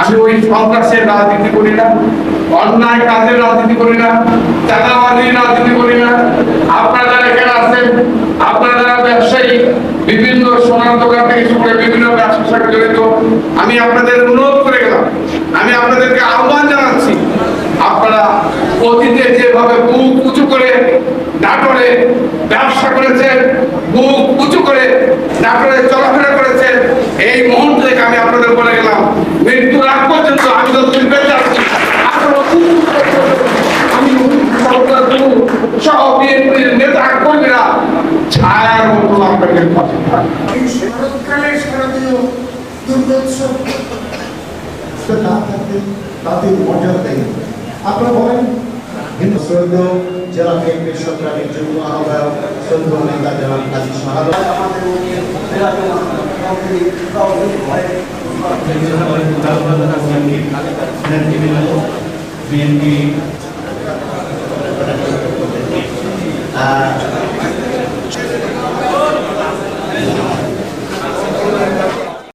আমি ওই সন্ত্রাসের রাজনীতি করি না, অন্যায় কাজের রাজনীতি করি না, চাঁদাবাজির রাজনীতি করি না। আপনারা এখানে আছেন, আপনারা ব্যবসায়ী, বিভিন্ন সোনার দোকান থেকে শুরু করে বিভিন্ন ব্যবসার সাথে জড়িত, আমি আপনাদের অনুরোধ করে গেলাম, আমি আপনাদেরকে আহ্বান জানাচ্ছি, আপনারা অতীতে যেভাবে বুক উঁচু করে নাটোরে ব্যবসা করেছেন, বুক উঁচু করে নাটোরে চলাফেরা করেছেন এই মুহূর্ত থেকে আমি আপনাদের বলে গেলাম মৃত্যুর আগ পর্যন্ত আমি তো তুমি বেঁচে আছি আপনারা অতীত আমি সরকার সহ বিএনপির নেতা কর্মীরা ছায়ার মতো আপনাদের পাশে থাকবে। শরৎকালে শারদীয় দুর্গোৎসব না থাকতে তাদের মর্যাদা আপনারা বলেন হিন্দু শ্রদ্ধ জেলা বিএনপির সংগ্রামী যুগ্ম আহ্বায়ক শ্রদ্ধ নেতা জনাব কাজী শাহাদ বিএনপি Uh,